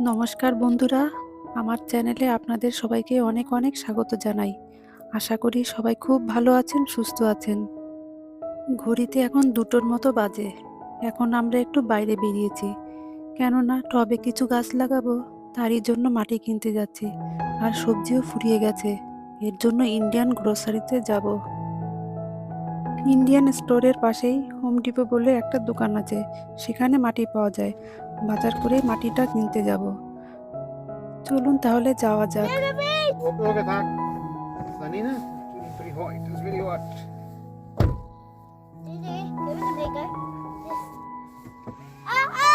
নমস্কার বন্ধুরা, আমার চ্যানেলে আপনাদের সবাইকে অনেক অনেক স্বাগত জানাই। আশা করি সবাই খুব ভালো আছেন, সুস্থ আছেন। ঘড়িতে এখন দুটোর মতো বাজে। এখন আমরা একটু বাইরে বেরিয়েছি। কেননা টবে কিছু গাছ লাগাবো, তারই জন্য মাটি কিনতে যাচ্ছি। আর সবজিও ফুরিয়ে গেছে। এর জন্য ইন্ডিয়ান গ্রোসারিতে যাব। ইন্ডিয়ান স্টোরের পাশেই হোম ডিপো বলে একটা দোকান আছে। সেখানে মাটি পাওয়া যায়। বাজার করে মাটিটা কিনতে যাব। চলুন তাহলে যাওয়া যাক। Ah, åka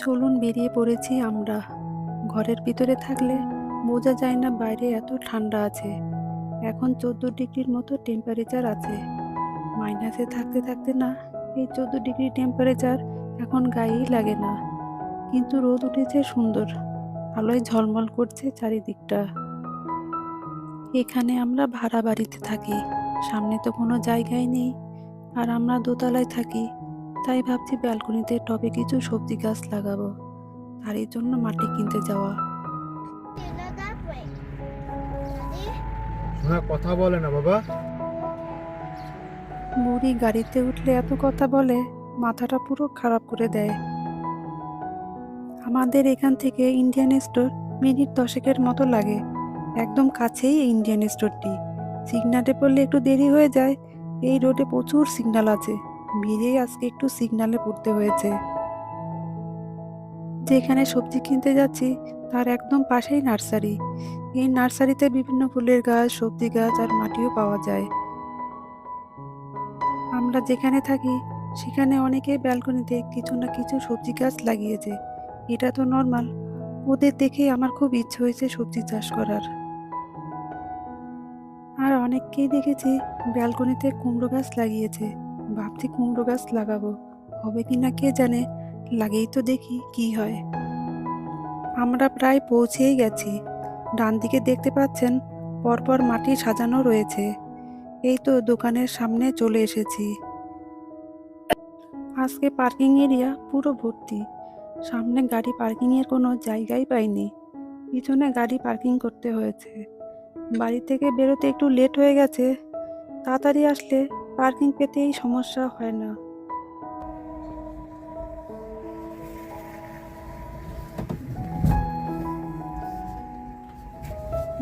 চলুন বেরিয়ে পড়েছি আমরা। ঘরের ভিতরে থাকলে বোঝা যায় না বাইরে এত ঠান্ডা আছে। এখন চোদ্দ ডিগ্রির মতো টেম্পারেচার আছে। মাইনাসে থাকতে থাকতে না, এই চোদ্দ ডিগ্রি টেম্পারেচার এখন গায়েই লাগে না। কিন্তু রোদ উঠেছে সুন্দর, আলোয় ঝলমল করছে চারিদিকটা। এখানে আমরা ভাড়া বাড়িতে থাকি, সামনে তো কোনো জায়গায় নেই। আর আমরা দোতলায় থাকি তাই ভাবছি ব্যালকনিতে টবে কিছু সবজি গাছ লাগাবো। তারই জন্য মাটি কিনতে যাওয়া। কথা বলে না বাবা। বুড়ি গাড়িতে উঠলে এত কথা বলে মাথাটা পুরো খারাপ করে দেয়। আমাদের এখান থেকে ইন্ডিয়ান স্টোর মিনিট দশেকের মতো লাগে। একদম কাছেই ইন্ডিয়ান স্টোরটি। সিগনালে পড়লে একটু দেরি হয়ে যায়। এই রোডে প্রচুর সিগন্যাল আছে। বেরিয়েই আজকে একটু সিগনালে পড়তে হয়েছে। যেখানে সবজি কিনতে যাচ্ছি, তার একদম পাশেই নার্সারি এই নার্সারিতে বিভিন্ন ফুলের গাছ, সবজি গাছ আর মাটিও পাওয়া যায়। আমরা যেখানে থাকি, সেখানে অনেকে ব্যালকনিতে কিছু না কিছু সবজি গাছ লাগিয়েছে। এটা তো নর্মাল ওদের দেখে আমার খুব ইচ্ছে হয়েছে সবজি চাষ করার। আর অনেককেই দেখেছি ব্যালকনিতে কুমড়ো গাছ লাগিয়েছে। ভাবছি কুমড়ো গাছ লাগাবো। হবে কি না কে জানে? লাগেই তো দেখি কি হয়। আমরা প্রায় পৌঁছেই গেছি। ডান দিকে দেখতে পাচ্ছেন, পরপর মাটি সাজানো রয়েছে। এই তো দোকানের সামনে চলে এসেছি। আজকে পার্কিং এরিয়া পুরো ভর্তি। সামনে গাড়ি পার্কিং এর কোনো জায়গাই পাইনি। পিছনে গাড়ি পার্কিং করতে হয়েছে। বাড়ি থেকে বেরোতে একটু লেট হয়ে গেছে। তাড়াতাড়ি আসলে পার্কিং পেতেই সমস্যা হয় না।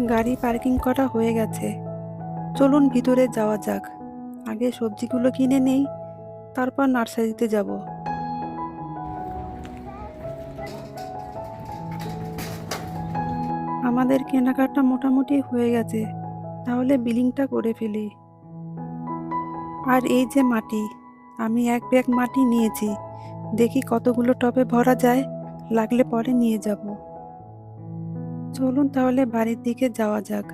গাড়ি পার্কিং করা হয়ে গেছে। চলুন ভিতরে যাওয়া যাক। আগে সবজিগুলো কিনে নেই, তারপর নার্সারিতে যাব। আমাদের কেনাকাটা মোটামুটি হয়ে গেছে, তাহলে বিলিংটা করে ফেলি। আর এই যে মাটি, আমি এক ব্যাগ মাটি নিয়েছি। দেখি কতগুলো টবে ভরা যায়, লাগলে পরে নিয়ে যাব। চলুন তাহলে বাড়ির দিকে যাওয়া যাক।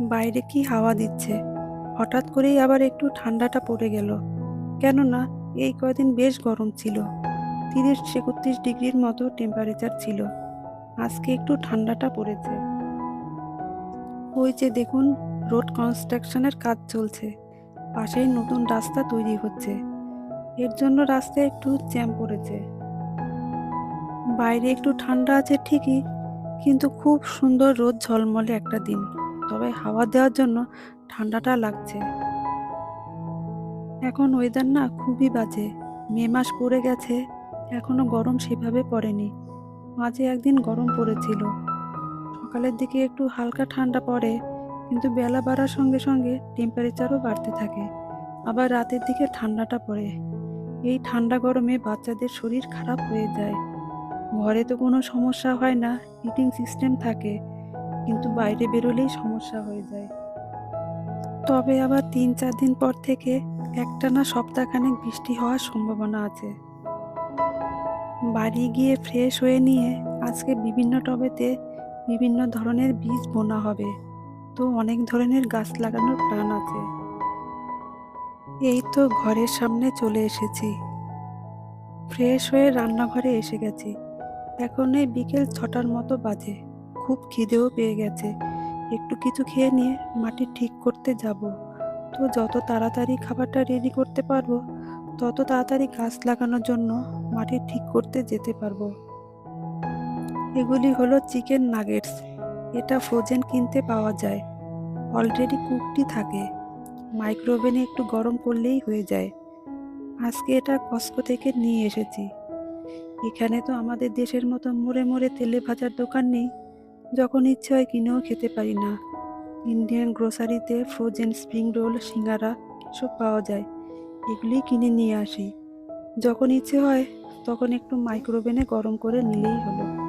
বাইরে কি হাওয়া দিচ্ছে? হঠাৎ করেই আবার একটু ঠান্ডাটা পড়ে গেল। কেননা, এই কয়দিন বেশ গরম ছিল। তিরিশ একত্রিশ ডিগ্রির মতো টেম্পারেচার ছিল। আজকে একটু ঠান্ডাটা পড়েছে। ওই যে দেখুন, রোড কনস্ট্রাকশনের কাজ চলছে। পাশেই নতুন রাস্তা তৈরি হচ্ছে। এর জন্য রাস্তায় একটু জ্যাম পড়েছে। বাইরে একটু ঠান্ডা আছে ঠিকই, কিন্তু খুব সুন্দর রোদ ঝলমলে একটা দিন। তবে হাওয়া দেওয়ার জন্য ঠান্ডাটা লাগছে। এখন ওয়েদার না খুবই বাজে। মে মাস পড়ে গেছে, এখনও গরম সেভাবে পড়েনি। মাঝে একদিন গরম পড়েছিল। সকালের দিকে একটু হালকা ঠান্ডা পড়ে, কিন্তু বেলা বাড়ার সঙ্গে সঙ্গে টেম্পারেচারও বাড়তে থাকে। আবার রাতের দিকে ঠান্ডাটা পড়ে। এই ঠান্ডা গরমে বাচ্চাদের শরীর খারাপ হয়ে যায়। ঘরে তো কোনো সমস্যা হয় না হিটিং সিস্টেম থাকে, কিন্তু বাইরে বেরোলেই সমস্যা হয়ে যায়। তবে আবার তিন চার দিন পর থেকে একটানা সপ্তাহখানেক বৃষ্টি হওয়ার সম্ভাবনা আছে। বাড়ি গিয়ে ফ্রেশ হয়ে নিয়ে আজকে বিভিন্ন টবেতে বিভিন্ন ধরনের বীজ বোনা হবে। তো অনেক ধরনের গাছ লাগানোর প্ল্যান আছে। এই তো ঘরের সামনে চলে এসেছি। ফ্রেশ হয়ে রান্নাঘরে এসে গেছি। এখন এই বিকেল ছটার মতো বাজে। খুব খিদেও পেয়ে গেছে। একটু কিছু খেয়ে নিয়ে মাটি ঠিক করতে যাব। তো যত তাড়াতাড়ি খাবারটা রেডি করতে পারব, তত তাড়াতাড়ি গাছ লাগানোর জন্য মাটি ঠিক করতে যেতে পারব। এগুলি হলো চিকেন নাগেটস। এটা ফ্রোজেন কিনতে পাওয়া যায়। অলরেডি কুকটি থাকে। মাইক্রোওভেনে একটু গরম করলেই হয়ে যায়। আজকে এটা কস্কো থেকে নিয়ে এসেছি। এখানে তো আমাদের দেশের মতো মোড়ে মোড়ে তেলে ভাজার দোকান নেই। যখন ইচ্ছে হয় কিনেও খেতে পারি না। ইন্ডিয়ান গ্রোসারিতে ফ্রোজেন স্প্রিং রোল সিঙ্গারা সব পাওয়া যায়। এগুলি কিনে নিয়ে আসি। যখন ইচ্ছে হয়, তখন একটু মাইক্রোওভেনে গরম করে নিলেই হলো।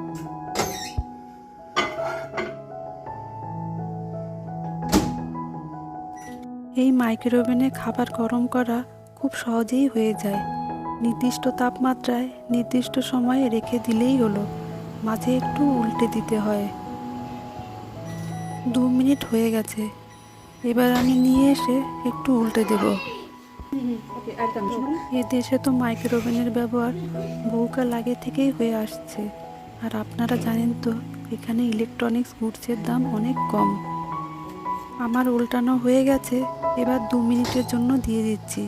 এই মাইক্রোওভেনে খাবার গরম করা খুব সহজেই হয়ে যায়। নির্দিষ্ট তাপমাত্রায় নির্দিষ্ট সময়ে রেখে দিলেই হলো, মাঝে একটু উল্টে দিতে হয়। দু মিনিট হয়ে গেছে, এবার আমি নিয়ে এসে একটু উল্টে দেব। এ দেশে তো মাইক্রোওভেনের ব্যবহার বহুকাল আগে থেকেই হয়ে আসছে, আর আপনারা জানেন তো, এখানে ইলেকট্রনিক্স গুডসের দাম অনেক কম। আমার উল্টানো হয়ে গেছে এবার দু মিনিটের জন্য দিয়ে দিচ্ছি।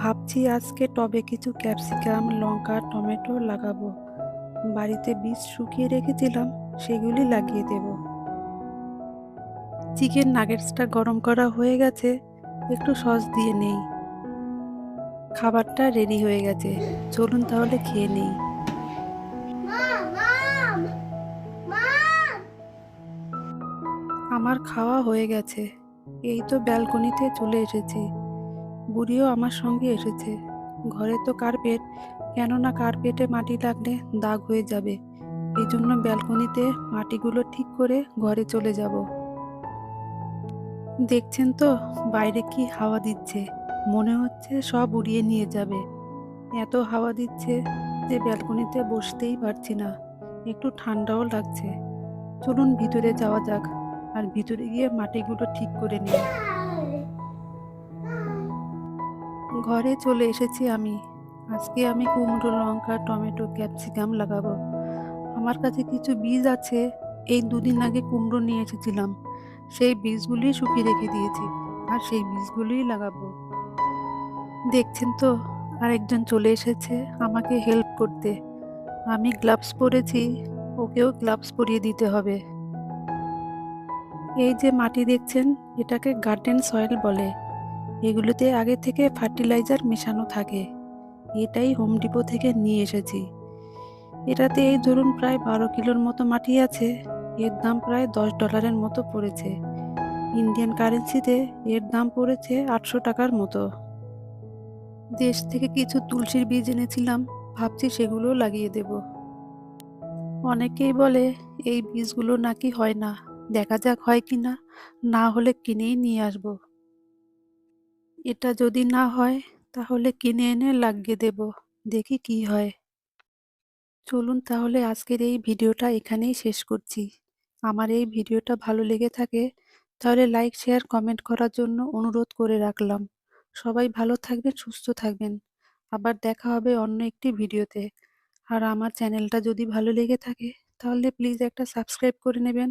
ভাবছি আজকে টবে কিছু ক্যাপসিকাম, লঙ্কা, টমেটো লাগাবো। বাড়িতে বীজ শুকিয়ে রেখেছিলাম, সেগুলি লাগিয়ে দেব। চিকেন নাগেটসটা গরম করা হয়ে গেছে, একটু সস দিয়ে নেই। খাবারটা রেডি হয়ে গেছে, চলুন তাহলে খেয়ে নেই। আমার খাওয়া হয়ে গেছে। এই তো ব্যালকনিতে চলে এসেছি। বুড়িও আমার সঙ্গে এসেছে। ঘরে তো কার্পেট, কেননা কার্পেটে মাটি লাগলে দাগ হয়ে যাবে। এই জন্য ব্যালকনিতে মাটিগুলো ঠিক করে ঘরে চলে যাব। দেখছেন তো, বাইরে কি হাওয়া দিচ্ছে? মনে হচ্ছে সব উড়িয়ে নিয়ে যাবে। এত হাওয়া দিচ্ছে যে ব্যালকনিতে বসতেই পারছি না। একটু ঠান্ডাও লাগছে। চলুন ভিতরে যাওয়া যাক। আর ভিতরে গিয়ে মাটিগুলো ঠিক করে নিই। ঘরে চলে এসেছি আমি। আজকে আমি কুমড়ো, লঙ্কা, টমেটো, ক্যাপসিকাম লাগাবো। আমার কাছে কিছু বীজ আছে। এই দুদিন আগে কুমড়ো নিয়ে এসেছিলাম। সেই বীজগুলি শুকিয়ে রেখে দিয়েছি আর সেই বীজগুলিই লাগাবো। দেখছেন তো, আরেকজন চলে এসেছে আমাকে হেল্প করতে। আমি গ্লাভস পরেছি, ওকেও গ্লাভস পরিয়ে দিতে হবে। এই যে মাটি দেখছেন, এটাকে গার্ডেন সয়েল বলে। এগুলোতে আগে থেকে ফার্টিলাইজার মেশানো থাকে। এটাই হোম ডিপো থেকে নিয়ে এসেছি। এটাতে এই ধরুন প্রায় বারো কিলোর মতো মাটি আছে। এর দাম প্রায় দশ ডলারের মতো পড়েছে। ইন্ডিয়ান কারেন্সিতে এর দাম পড়েছে আটশো টাকার মতো। দেশ থেকে কিছু তুলসীর বীজ এনেছিলাম, ভাবছি সেগুলো লাগিয়ে দেব। অনেকেই বলে, এই বীজগুলো নাকি হয় না। দেখা যাক হয় কি না না হলে কিনেই নিয়ে আসব। এটা যদি না হয়, তাহলে কিনে এনে লাগিয়ে দেব, দেখি কি হয়। চলুন তাহলে আজকের এই ভিডিওটা এখানেই শেষ করছি। আমার এই ভিডিওটা ভালো লেগে থাকে, তাহলে লাইক, শেয়ার, কমেন্ট করার জন্য অনুরোধ করে রাখলাম। সবাই ভালো থাকবেন, সুস্থ থাকবেন। আবার দেখা হবে অন্য একটি ভিডিওতে। আর আমার চ্যানেলটা যদি ভালো লেগে থাকে, তাহলে প্লিজ একটা সাবস্ক্রাইব করে নেবেন।